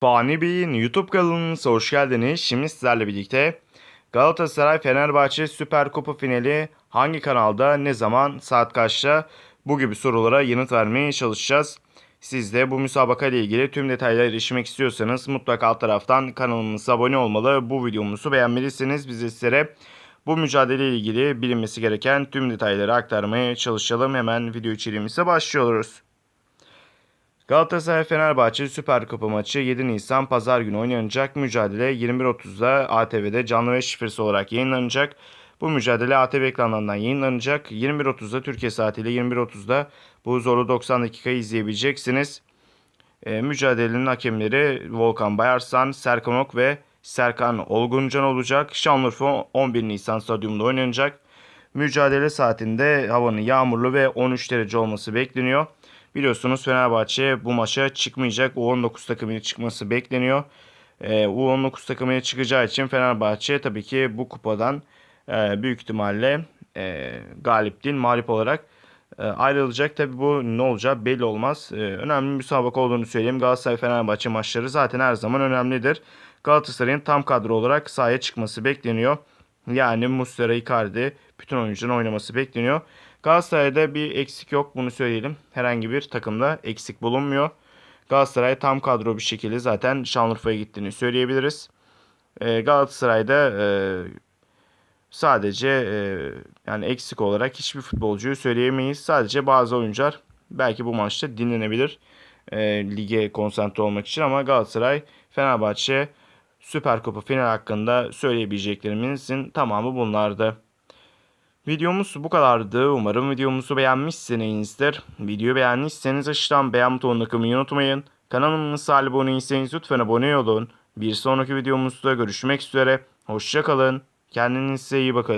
Fani Bey'in YouTube kanalınıza hoş geldiniz. Şimdi sizlerle birlikte Galatasaray Fenerbahçe Süper Kupa finali hangi kanalda, ne zaman, saat kaçta bu gibi sorulara yanıt vermeye çalışacağız. Siz de bu müsabaka ile ilgili tüm detaylara erişmek istiyorsanız mutlaka alt taraftan kanalımıza abone olmalı. Bu videomuzu beğenmelisiniz. Biz de sizlere bu mücadele ile ilgili bilinmesi gereken tüm detayları aktarmaya çalışalım. Hemen video içeriğimize başlıyoruz. Galatasaray Fenerbahçe Süper Kupa maçı 7 Nisan Pazar günü oynanacak. Mücadele 21.30'da ATV'de canlı ve şifresi olarak yayınlanacak. Bu mücadele ATV ekranlarından yayınlanacak. 21.30'da Türkiye saatiyle 21.30'da bu zorlu 90 dakikayı izleyebileceksiniz. E, mücadelenin hakemleri Volkan Bayarsan, Serkan Ok ve Serkan Olguncan olacak. Şanlıurfa 11 Nisan stadyumunda oynanacak. Mücadele saatinde havanın yağmurlu ve 13 derece olması bekleniyor. Biliyorsunuz Fenerbahçe bu maça çıkmayacak. U19 takımıyla çıkması bekleniyor. Ee, U19 takımıyla çıkacağı için Fenerbahçe tabii ki bu kupadan e, büyük ihtimalle e, galip değil mağlup olarak e, ayrılacak. Tabii bu ne olacağı belli olmaz. E, önemli bir müsabaka olduğunu söyleyeyim. Galatasaray Fenerbahçe maçları zaten her zaman önemlidir. Galatasaray'ın tam kadro olarak sahaya çıkması bekleniyor. Yani Muslera, Icardi bütün oyuncuların oynaması bekleniyor. Galatasaray'da bir eksik yok bunu söyleyelim. Herhangi bir takımda eksik bulunmuyor. Galatasaray tam kadro bir şekilde zaten Şanlıurfa'ya gittiğini söyleyebiliriz. Ee, Galatasaray'da e, sadece e, yani eksik olarak hiçbir futbolcuyu söyleyemeyiz. Sadece bazı oyuncular belki bu maçta dinlenebilir e, lige konsantre olmak için ama Galatasaray, Fenerbahçe, Süper Kupa final hakkında söyleyebileceklerimizin tamamı bunlardı. Videomuz bu kadardı. Umarım videomuzu beğenmişsinizdir. Videoyu beğendiyseniz aşağıdan beğen butonuna kılmayı unutmayın. Kanalımıza abone değilseniz lütfen abone olun. Bir sonraki videomuzda görüşmek üzere. Hoşçakalın. Kendinize iyi bakın.